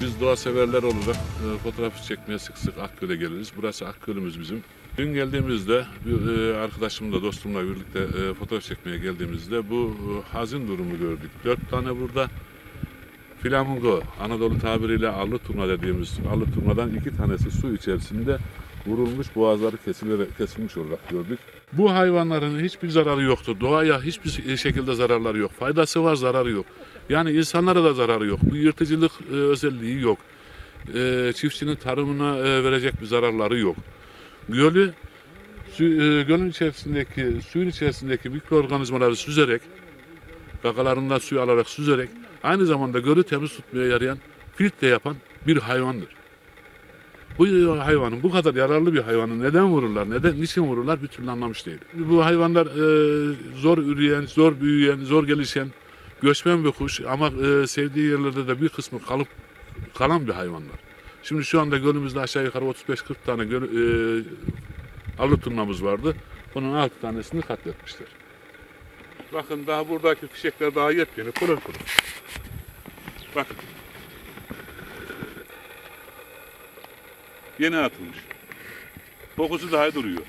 Biz doğa severler olarak e, fotoğraf çekmeye sık sık Akgöl'e geliriz. Burası Akgöl'ümüz bizim. Dün geldiğimizde bir e, arkadaşımla, dostumla birlikte e, fotoğraf çekmeye geldiğimizde bu e, hazin durumu gördük. Dört tane burada flamingo, Anadolu tabiriyle arlı turna dediğimiz arlı turnadan iki tanesi su içerisinde vurulmuş, boğazları kesilerek, kesilmiş olarak gördük. Bu hayvanların hiçbir zararı yoktur. Doğaya hiçbir şekilde zararları yok. Faydası var, zararı yok. Yani insanlara da zararı yok. Bir yırtıcılık e, özelliği yok. E, çiftçinin tarımına e, verecek bir zararları yok. Gölü su, e, gölün içerisindeki suyun içerisindeki mikroorganizmaları süzerek gagalarından suyu alarak süzerek aynı zamanda gölü temiz tutmaya yarayan filtre yapan bir hayvandır. Bu hayvanın bu kadar yararlı bir hayvanı neden vururlar, neden, niçin vururlar bir türlü anlamış değil. Bu hayvanlar e, zor üreyen, zor büyüyen, zor gelişen, göçmen bir kuş ama e, sevdiği yerlerde de bir kısmı kalıp kalan bir hayvanlar. Şimdi şu anda gölümüzde aşağı yukarı 35-40 tane göl, e, arı turnamız vardı. Bunun 6 tanesini katletmişler. Bakın daha buradaki fişekler daha yepyeni, pırıl pırıl. Bakın. Yeni atılmış. Kokusu daha duruyor.